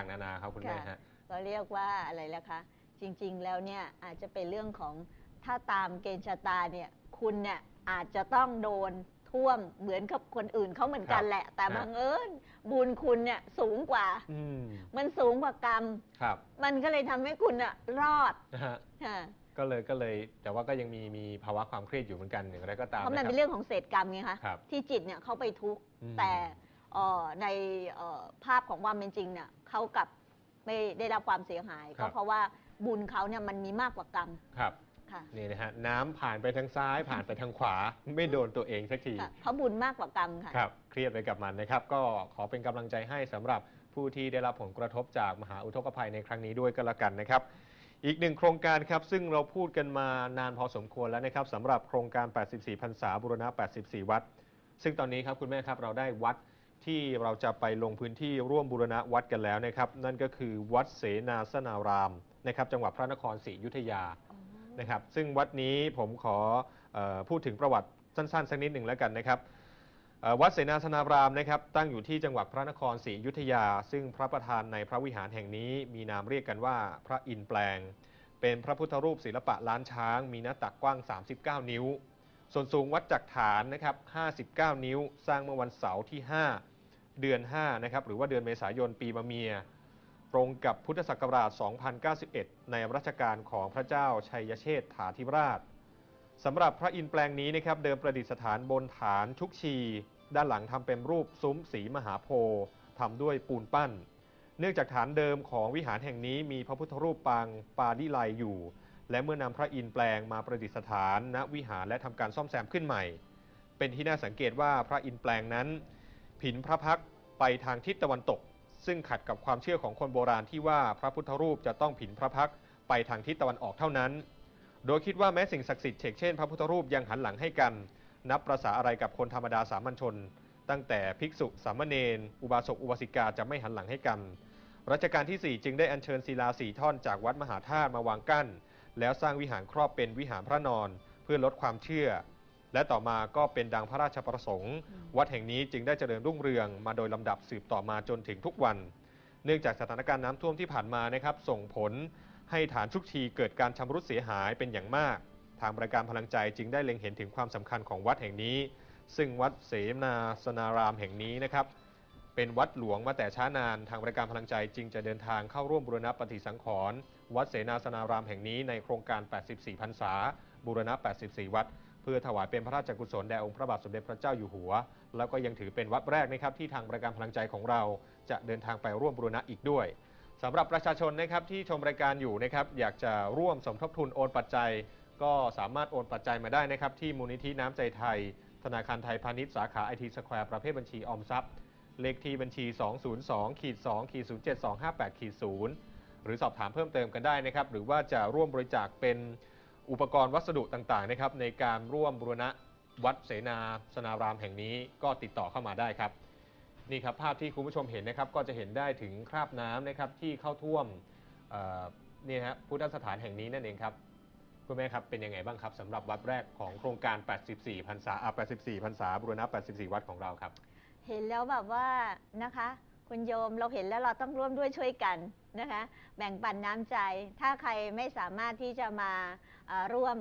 างๆ นานาครับคุณแม่ค่ะฮะ ก็เรียกว่าอะไรล่ะคะ จริงๆแล้วเนี่ยอาจจะเป็นเรื่องของถ้าตามเกณฑ์ชะตาเนี่ยคุณเนี่ยอาจจะต้องโดนท่วมเหมือนกับคนอื่นเขาเหมือนกันครับแหละ แต่ครับบังเอิญบุญคุณเนี่ยสูงกว่าอืมมันสูงกว่ากรรมครับมันก็เลยทำให้คุณอะรอดนะฮะค่ะก็เลยก็เลยแต่ว่าก็ยังมีมีภาวะความเครียดอยู่เหมือนกันอย่างไรก็ตามเพราะมันคเป็นบเรื่องของเศษกรรมไงคะครับที่จิตเนี่ยเขาไปทุกข์อืมแต่เอ่อ ในเอ่อภาพของความเป็นจริงเนี่ยเขากลับไม่ได้รับความเสียหายครัก็บเพราะว่าบุญเขาเนี่ยมันมีมากกว่ากรรมครับค่ะนี่นะฮะน้ำผ่านไปทางซ้ายผ่านไปทางขวา ไม่โดนตัวเองสักทีค่ะเพราะบุญมากกว่ากรรมค่ะครับเครียดไปกับมันนะครับ ก็ขอเป็นกำลังใจให้สำหรับผู้ที่ได้รับผลกระทบจากมหาอุทกภัยในครั้งนี้ด้วยก็แล้วกันนะครับ อีกหนึ่งโครงการครับซึ่งเราพูดกันมานานพอสมควรแล้วนะครับสำหรับโครงการ 84พรรษาบุรณะ 84 วัด ซึ่งตอนนี้ครับคุณแม่ครับเราได้วัด ที่เราจะไปลงพื้นที่ร่วมบูรณะวัดกันแล้วนะครับ นั่นก็คือวัดเสนาสนารามนะครับ จังหวัดพระนครศรีอยุธยานะครับ ซึ่งวัดนี้ผมขอเออพูดถึงประวัติสั้นๆสักนิดหนึ่งแล้วกันนะครับเอ่อวัดเสนาสนารามนะครับ ตั้งอยู่ที่จังหวัดพระนครศรีอยุธยา ซึ่งพระประธานในพระวิหารแห่งนี้มีนามเรียกกันว่าพระอินทร์แปลง เป็นพระพุทธรูปศิลปะล้านช้าง มีหน้าตักกว้าง 39 นิ้ว ส่วนสูงวัดจากฐานนะครับ 59 นิ้ว สร้างเมื่อวันเสาร์ที่ 5 เดือน5นะครับหรือว่าเดือนเมษายนปีมะเมีย ตรงกับพุทธศักราช 2091 ในรัชกาลของพระเจ้าชัยเชษฐาธิราชสำหรับพระอินทร์แปลงนี้นะครับเดิมประดิษฐานบนฐานชุกชี ด้านหลังทำเป็นรูปซุ้มสีมหาโพธิ์ทำด้วยปูนปั้น เนื่องจากฐานเดิมของวิหารแห่งนี้มีพระพุทธรูปปางปาลิไลอยู่ และเมื่อนำพระอินทร์แปลงมาประดิษฐานณวิหารและทำการซ่อมแซมขึ้นใหม่ เป็นที่น่าสังเกตว่าพระอินทร์แปลงนั้น ผินพระพัก ไปทางทิศตะวันตก ซึ่งขัดกับความเชื่อของคนโบราณที่ว่าพระพุทธรูปจะต้องผินพระพักไปทางทิศตะวันออกเท่านั้น โดยคิดว่าแม้สิ่งศักดิ์สิทธิ์เชกเช่นพระพุทธรูปยังหันหลังให้กัน นับประษาอะไรกับคนธรรมดาสามัญชน ตั้งแต่ภิกษุสามเณรอุบาสกอุบาสิกาจะไม่หันหลังให้กันรัชกาลที่ 4 จึงได้อัญเชิญศิลาสี่ท่อนจากวัดมหาธาตุมาวางกั้น แล้วสร้างวิหารครอบเป็นวิหารพระนอน เพื่อลดความเชื่อ และต่อมาก็เป็นดังพระราชประสงค์ วัดแห่งนี้จึงได้เจริญรุ่งเรืองมาโดยลำดับสืบต่อมาจนถึงทุกวัน เนื่องจากสถานการณ์น้ำท่วมที่ผ่านมานะครับ ส่งผลให้ฐานชุกชีเกิดการชำรุดเสียหายเป็นอย่างมาก ทางบริการพลังใจจึงได้เล็งเห็นถึงความสำคัญของวัดแห่งนี้ ซึ่งวัดเสนาสนารามแห่งนี้นะครับเป็นวัดหลวงมาแต่ช้านาน ทางบริการพลังใจจึงจะเดินทางเข้าร่วมบูรณะปฏิสังขรณ์วัดเสนาสนารามแห่งนี้ในโครงการ 84พรรษาบูรณะ 84 วัด เพื่อถวายเป็นพระราชกุศลแด่องค์พระบาทสมเด็จพระเจ้าอยู่หัว แล้วก็ยังถือเป็นวัดแรกนะครับที่ทางบริการพลังใจของเรา จะเดินทางไปร่วมบูรณะอีกด้วยสำหรับประชาชนนะครับที่ชมรายการอยู่นะครับอยากจะร่วมสมทบทุนโอนปัจจัย ก็สามารถโอนปัจจัยมาได้นะครับที่มูลนิธิน้ำใจไทย ธนาคารไทยพาณิชย์สาขาไอทีสแควร์ประเภทบัญชีออมทรัพย์เลขที่บัญชี 202ขีด2ขีด07258ขีด0หรือสอบถามเพิ่มเติมกันได้นะครับหรือว่าจะร่วมบริจาคเป็น อุปกรณ์วัสดุต่างๆนะครับในการร่วมบูรณะวัดเสนาสนารามแห่งนี้ก็ติดต่อเข้ามาได้ครับนี่ครับภาพที่คุณผู้ชมเห็นนะครับก็จะเห็นได้ถึงคราบน้ำนะครับที่เข้าท่วมเอ่อนี่ฮะพุทธสถานแห่งนี้นั่นเองครับคุณแม่ครับเป็นยังไงบ้างครับสำหรับวัดแรกของโครงการ 84พรรษาอะ84พรรษาบุรณะ 84 วัดของเราครับ เห็นแล้วแบบว่านะคะ คุณโยมเราเห็นแล้วเราต้องร่วมด้วยช่วยกัน นะคะ แบ่งปันน้ำใจ ถ้าใครไม่สามารถที่จะมาเอ่อร่วม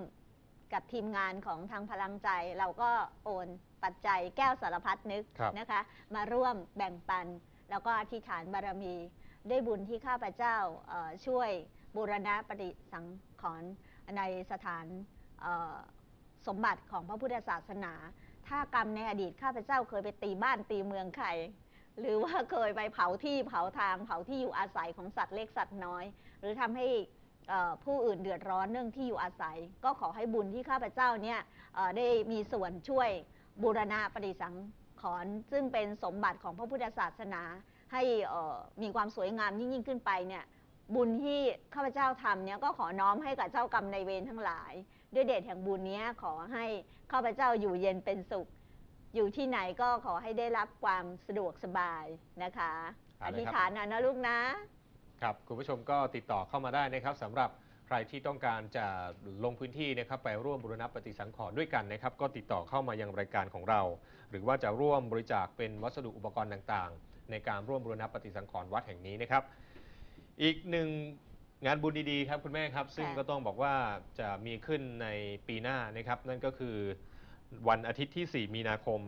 กับทีมงานของทางพลังใจ เราก็โอนปัจจัยแก้วสารพัดนึกครับนะคะ มาร่วมแบ่งปัน แล้วก็อธิษฐานบารมีได้บุญที่ข้าพเจ้าเอ่อช่วยบูรณะปฏิสังขรณ์ในสถานเอ่อสมบัติของพระพุทธศาสนา ถ้ากรรมในอดีตข้าพเจ้าเคยไปตีบ้านตีเมืองใคร หรือว่าเคยไปเผาที่เผาทางเผาที่อยู่อาศัยของสัตว์เล็กสัตว์น้อย หรือทำให้ผู้อื่นเดือดร้อนเรื่องที่อยู่อาศัย ก็ขอให้บุญที่ข้าพเจ้าเนี่ยได้มีส่วนช่วยบูรณะปฏิสังขรณ์ซึ่งเป็นสมบัติของพระพุทธศาสนา ให้มีความสวยงามยิ่งยิ่งขึ้นไปเนี่ยบุญที่ข้าพเจ้าทำเนี่ยก็ขอน้อมให้กับเจ้ากรรมในเวรทั้งหลาย ด้วยเดชแห่งบุญนี้ขอให้ข้าพเจ้าอยู่เย็นเป็นสุข อยู่ที่ไหนก็ขอให้ได้รับความสะดวกสบายนะคะเอาอเลยครับธิษฐานนะนะลูกนะ ครับคุณผู้ชมก็ติดต่อเข้ามาได้นะครับสำหรับใครที่ต้องการจะลงพื้นที่นะครับไปร่วมบูรณะปฏิสังขรณ์ด้วยกันนะครับ ก็ติดต่อเข้ามายังรายการของเรา หรือว่าจะร่วมบริจาคเป็นวัสดุอุปกรณ์ต่างๆ ในการร่วมบูรณะปฏิสังขรณ์วัดแห่งนี้นะครับ อีกหนึ่งงานบุญดีๆครับคุณแม่ครับ ซึ่งค่ะก็ต้องบอกว่าจะมีขึ้นในปีหน้านะครับ นั่นก็คือ วันอาทิตย์ที่ 4 มีนาคม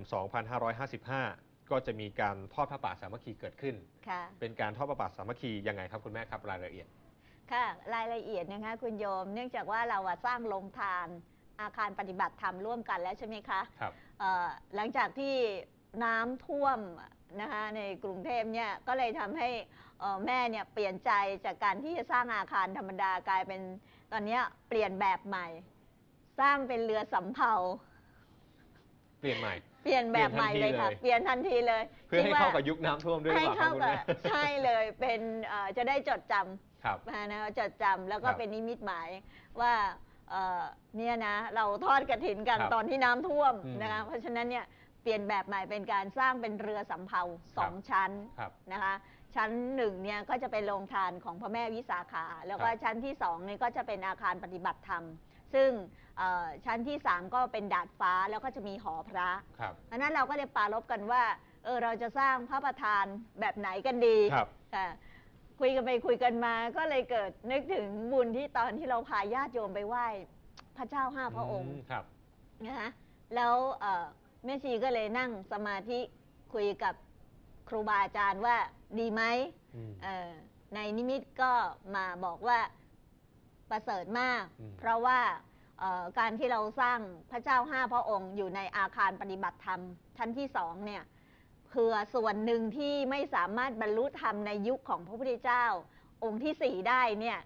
2555 ก็จะมีการทอดพระป่าสามัคคีเกิดขึ้น ค่ะเป็นการทอดพระป่าสามัคคียังไงครับคุณแม่ครับรายละเอียด ค่ะ รายละเอียดนะคะคุณโยม เนื่องจากว่าเราอะสร้างโรงทานอาคารปฏิบัติธรรมร่วมกันแล้วใช่ไหมคะ ครับ เอ่อหลังจากที่น้ำท่วมนะคะในกรุงเทพเนี่ยก็เลยทำให้เอ่อแม่เนี่ยเปลี่ยนใจจากการที่จะสร้างอาคารธรรมดากลายเป็นตอนเนี้ยเปลี่ยนแบบใหม่ สร้างเป็นเรือสำเภา เปลี่ยนใหม่ เปลี่ยนแบบใหม่เลยค่ะ เปลี่ยนทันทีเลยเพื่อให้คิดว่เข้ากับยุคน้ำท่วมด้วยหรือให้เปล่าครัเข้าบคุณกับแม่ใช่เลยเป็นเอ่อจะได้จดจำครับนะจดจำแล้วก็ครับเป็นนิมิตหมายว่าเอ่อเนี่ยนะเราทอดกระถินกันครับตอนที่น้ำท่วมอืมนะคะเพราะฉะนั้นเนี่ยเปลี่ยนแบบใหม่เป็นการสร้างเป็นเรือสำเภาสองครับชั้นครับนะคะชั้นหนึ่งเนี่ยก็จะเป็นโรงทานของพระแม่วิสาขา แล้วก็ครับชั้นที่สองเนี่ยก็จะเป็นอาคารปฏิบัติธรรม ซึ่งเอ่อชั้นที่สามก็เป็นดาดฟ้าแล้วก็จะมีหอพระครับอันนั้นเราก็เลยปรารบกันว่าเออเราจะสร้างพระประธานแบบไหนกันดีครับค่ะคุยกันไปคุยกันมาก็เลยเกิดนึกถึงบุญที่ตอนที่เราพาญาติโยมไปไหว้พระเจ้าห้าพระองค์มครับนะคะแล้วเอ่อแม่ชีก็เลยนั่งสมาธิคุยกับครูบาอาจารย์ว่าดีไหมอืมเอ่อในนิมิตก็มาบอกว่า ประเสริฐมาก อืม เพราะว่าเอ่อการที่เราสร้างพระเจ้าห้าพระองค์อยู่ในอาคารปฏิบัติธรรมชั้นที่สองเนี่ยเผื่อส่วนหนึ่งที่ไม่สามารถบรรลุธรรมในยุคของพระพุทธเจ้า องค์ที่สี่ได้เนี่ย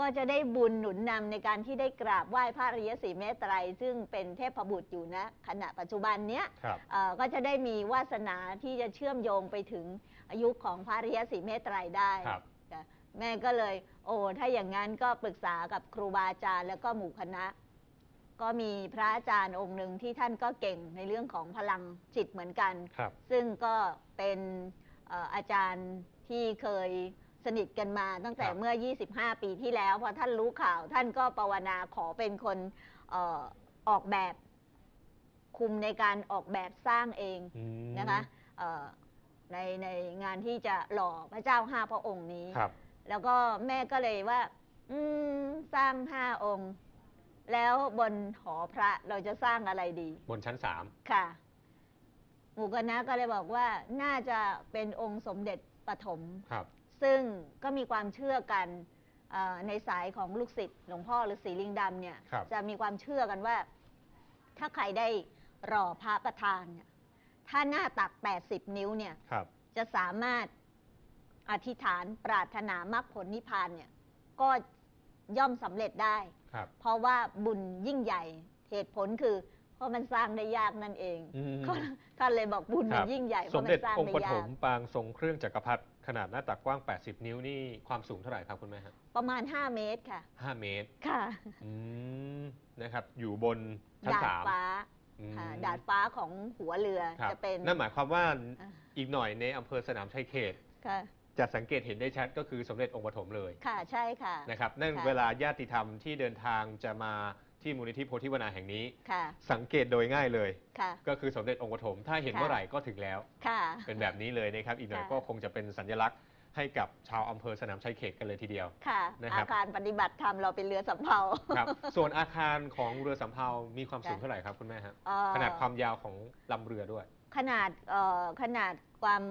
ก็จะได้บุญหนุนนำในการที่ได้กราบไหว้พระอริยสีเมตไตรัยซึ่งเป็นเทพบุตรอยู่นะขณะปัจจุบันเนี้ย ครับ เอ่อก็จะได้มีวาสนาที่จะเชื่อมโยงไปถึงอายุของพระอริยสีเมตไตรัยได้ ครับจ้ะ แม่ก็เลย โอ้ถ้าอย่างนั้นก็ปรึกษากับครูบาอาจารย์แล้วก็หมู่คณะ ก็มีพระอาจารย์องค์หนึ่งที่ท่านก็เก่งในเรื่องของพลังจิตเหมือนกัน ครับ ซึ่งก็เป็นเอ่ออาจารย์ที่เคยสนิทกันมาตั้งแต่ครับเมื่อ 25 ปีที่แล้ว พอท่านรู้ข่าว ท่านก็ภาวนาขอเป็นคนเออออกแบบคุมในการออกแบบสร้างเองอืม นะคะเอ่อในในงานที่จะหล่อพระเจ้าห้าพระองค์นี้ ครับ แล้วก็แม่ก็เลยว่า อืมสร้างห้าองค์ แล้วบนหอพระเราจะสร้างอะไรดี บนชั้นสามค่ะหมู่คณะก็เลยบอกว่าน่าจะเป็นองค์สมเด็จปฐมครับ ซึ่งก็มีความเชื่อกันเอ่อในสายของลูกศิษย์หลวงพ่อหรือสีลิงดำเนี่ยครับจะมีความเชื่อกันว่า ถ้าใครได้รอพระประธานเนี่ยถ้าหน้าตัก 80 นิ้วเนี่ยครับจะสามารถ อธิษฐานปรารถนามรรคผลนิพพานเนี่ยก็ย่อมสำเร็จได้ครับเพราะว่าบุญยิ่งใหญ่เหตุผลคือ เพราะมันสร้างได้ยากนั่นเองอืมก็ท่านเลยบอกบุญคมัรันบยิ่งใหญ่เพสราะมมัเด็จนสร้างองค์ได้ปฐยากมปางทรงเครื่องจักรพรรดิขนาดหน้าตักกว้าง 80 นิ้วนี่ความสูงเท่าไหร่ครับคุณแม่ฮะประมาณ 5 เมตรค่ะ 5 เมตรค่ะอืมนะครับอยู่บนชั้นดาดสามฟ้าอืมค่ะดาดฟ้าของหัวเรือครับจะเป็นนั่นหมายความว่าอ่าอีกหน่อยในอำเภอสนามชัยเขตค่ะ จะสังเกตเห็นได้ชัดก็คือสมเด็จองค์ปฐมเลยค่ะใช่ค่ะนะครับนั่นค่ะเวลาญาติธรรมที่เดินทางจะมาที่มูลนิธิโพธิวนาแห่งนี้ค่ะสังเกตโดยง่ายเลยค่ะก็คือสมเด็จองค์ปฐมถ้าเห็นค่ะเมื่อไหร่ก็ถึงแล้วค่ะเป็นแบบนี้เลยนะครับอีกหน่อยค่ะก็คงจะเป็นสัญลักษณ์ให้กับชาวอำเภอสนามชัยเขตกันเลยทีเดียวค่ะนะครับอาคารปฏิบัติธรรมเราเป็นเรือสำเภาครับส่วนอาคารของเรือสำเภามีความสูงค่ะเท่าไหร่ครับคุณแม่ฮะเอ่อขนาดความยาวของลำเรือด้วย ขนาดเอ่อขนาดความ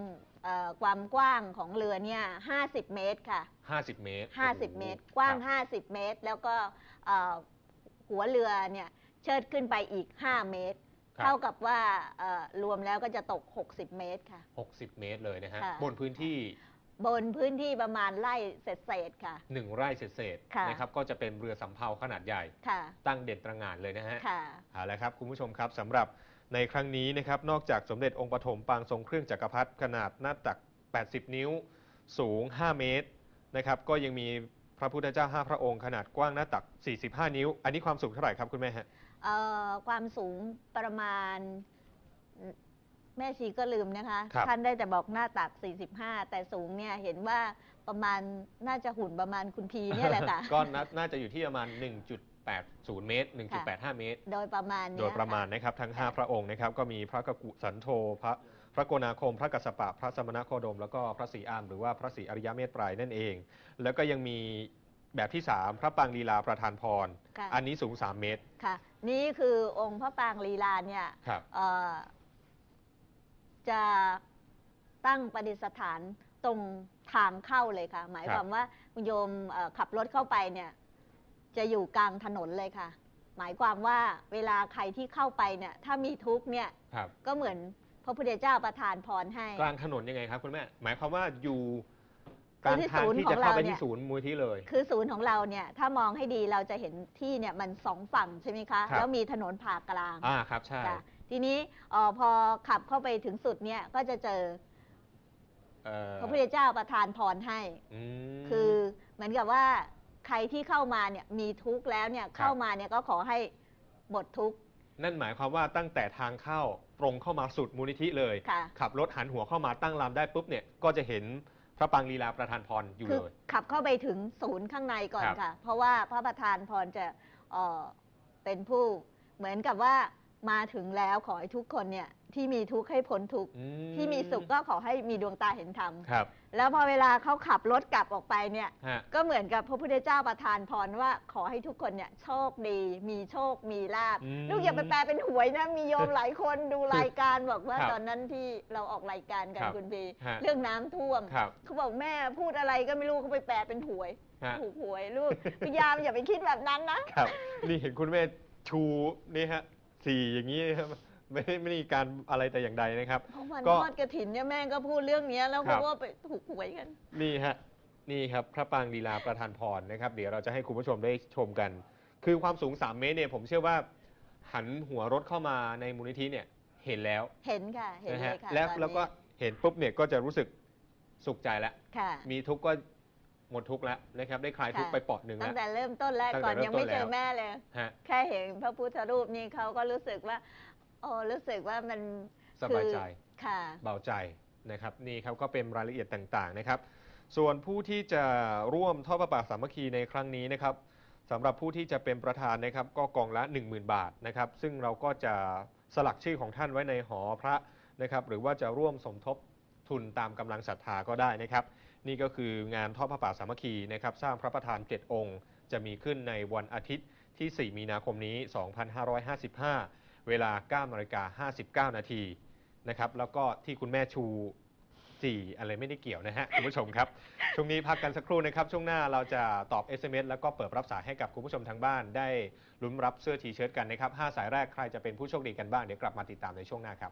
เอ่อความกว้างของเรือเนี่ย50 เมตรค่ะ 50 เมตร50 เมตร กว้าง ครับ50 เมตร แล้วก็เอ่อหัวเรือเนี่ยเชิดขึ้นไปอีก 5 เมตร ครับ เท่ากับว่าเอ่อรวมแล้วก็จะตก 60 เมตรค่ะ 60 เมตรเลยนะฮะ ค่ะ บนพื้นที่ บนพื้นที่ประมาณไร่เศษๆค่ะ 1 ไร่เศษค่ะ ๆนะครับ ก็จะเป็นเรือสำเภาขนาดใหญ่ ค่ะตั้งเด่นตระหง่านเลยนะฮะ ค่ะ เอาละครับ คุณผู้ชมครับสำหรับ ในครั้งนี้นะครับนอกจากสมเด็จองค์ปฐมปางทรงเครื่องจักรพรรดิขนาดหน้าตัก 80 นิ้ว สูง 5 เมตรนะครับก็ยังมีพระพุทธเจ้า 5 พระองค์ขนาดกว้างหน้าตัก 45 นิ้ว อันนี้ความสูงเท่าไหร่ครับคุณแม่ฮะเอ่อความสูงประมาณแม่ชีก็ลืมนะคะครับท่านได้แต่บอกหน้าตัก 45 แต่สูงเนี่ยเห็นว่าประมาณน่าจะหุ่นประมาณคุณพีเนี่ยแหละค่ะ ก็น่าน่าจะอยู่ที่ประมาณ 1.80 เมตร 1.85 เมตร โดยประมาณเนี้โดยประมาณค่นะครับทั้ง 5 พระองค์นะครับก็มีพระกกุสันโธพระพระโกนาคม พระกัสสปะ พระสมณโคดม แล้วก็พระศรีอามหรือว่าพระศรีอริยเมตไตรนั่นเอง แล้วก็ยังมีแบบที่ 3 พระปางลีลาประธานพรค่ะอันนี้สูง 3 เมตรค่ะ นี่คือองค์พระปรางลีลาเนี่ยครับเอ่อจะตั้งประดิษฐานตรงทางเข้าเลยค่ะ หมายครับความว่าคุณโยมเอ่อขับรถเข้าไปเนี่ย จะอยู่กลางถนนเลยค่ะ หมายความว่าเวลาใครที่เข้าไปเนี่ยถ้ามีทุกข์เนี่ยครับ ก็เหมือนพระพุทธเจ้าประทานพรให้ กลางถนนยังไงครับคุณแม่ หมายความว่าอยู่กคือลางที่ทางศูนย์ที่ของจะเข้าไปเราเนี่ที่ยศูนย์มูลที่เลย คือศูนย์ของเราเนี่ยถ้ามองให้ดีเราจะเห็นที่เนี่ยมันสองฝั่งใช่ไหมคะครับแล้วมีถนนผ่ากลางอ่าครับใช่ค่ะทีนี้เออพอขับเข้าไปถึงสุดเนี่ยก็จะเจอเอ่อพระพุทธเจ้าประทานพรให้มคือเหมือนกับว่า ใครที่เข้ามาเนี่ยมีทุกข์แล้วเนี่ยเข้ามาเนี่ยก็ขอให้หมดทุกข์นั่นหมายความว่าตั้งแต่ทางเข้าตรงเข้ามาสุดมูลนิธิเลยค่ะขับรถหันหัวเข้ามาตั้งลำได้ปุ๊บเนี่ยก็จะเห็นพระปรางลีลาประธานพรอยู่คือเลยขับเข้าไปถึงศูนย์ข้างในก่อนครับค่ะ เพราะว่าพระประธานพรจะเอ่อเป็นผู้เหมือนกับว่า มาถึงแล้วขอให้ทุกคนเนี่ยที่มีทุกข์ให้พ้นทุกข์อืที่มีสุขก็ขอให้มีดวงตาเห็นธรรม ครับแล้วพอเวลาเขาขับรถกลับออกไปเนี่ย ฮะ ก็เหมือนกับพระพุทธเจ้าประทานพรว่าขอให้ทุกคนเนี่ยโชคดี มีโชคมีลาบอืมลูกอย่าไปแปลเป็นหวยนะมีโยมหลายคนดูรายการบอกว่าครับตอนนั้นที่เราออกรายการกันครับคุณพีฮะ เรื่องน้ำท่วมครับเขาบอกแม่พูดอะไรก็ไม่รู้เขาไปแปลเป็นหวยฮะถูกหวยลูก พยายามอย่าไปคิดแบบนั้นนะครับ นี่เห็นคุณแม่ชูนี่ฮะ สี่อย่างนี้นะครับไม่ได้ไม่ได้มีการอะไรแต่อย่างใดนะครับ เพราะวันก็ ทอดกระถินเนี่ยแม่ก็พูดเรื่องเนี้ยแล้วครัเขาบก็ไปถูกหวยกัน นี่ฮะนี่ครับพระปรางลีลาประธานพรนะครับ เดี๋ยวเราจะให้คุณผู้ชมได้ชมกัน คือความสูง 3 เมตรเนี่ยผมเชื่อว่า หันหัวรถเข้ามาในมูลนิธิเนี่ยเห็นแล้วเห็นค่ะ เห็นนะเลฮะยค่ะแล้วตอนนี้แล้วก็เห็นปุ๊บเนี่ยก็จะรู้สึกสุขใจแล้ว ค่ะ มีทุกข์ก็ หมดทุกข์แล้วนะครับได้คลายทุกข์ค่ะไปเปอดหนึ่งตั้แล้งวแต่เริ่มต้นแรกตั้งแต่ก่อนเริ่มยังไม่ต้นเจอแล้ว แม่เลย ฮะแค่เห็นพระพุทธรูปนี่เขาก็รู้สึกว่าโอ้รู้สึกว่ามันสบายใจ คือค่ะ เบาใจนะครับนี่ครับก็เป็นรายละเอียดต่างๆนะครับ ส่วนผู้ที่จะร่วมทอดประปาสามัคคีในครั้งนี้นะครับสำหรับผู้ที่จะเป็นประธานนะครับ ก็กองละ 10,000 บาทนะครับ ซึ่งเราก็จะสลักชื่อของท่านไว้ในหอพระนะครับ หรือว่าจะร่วมสมทบทุนตามกำลังศรัทธาก็ได้นะครับ นี่ก็คืองานทอดพระป่าสามัคคีนะครับสร้างพระประธาน7องค์ จะมีขึ้นในวันอาทิตย์ที่ 4 มีนาคมนี้ 2555 เวลา9นาฬิกา59 นาทีนะครับแล้วก็ที่คุณแม่ชูสี่อะไรไม่ได้เกี่ยวนะฮะ คุณผู้ชมครับ ช่วงนี้พักกันสักครู่นะครับ ช่วงหน้าเราจะตอบ SMS แล้วก็เปิดรับสายให้กับคุณผู้ชมทางบ้าน ได้ลุ้นรับเสื้อทีเชิ้ตกันนะครับ5สายแรกใครจะเป็นผู้โชคดีกันบ้าง เดี๋ยวกลับมาติดตามในช่วงหน้าครับ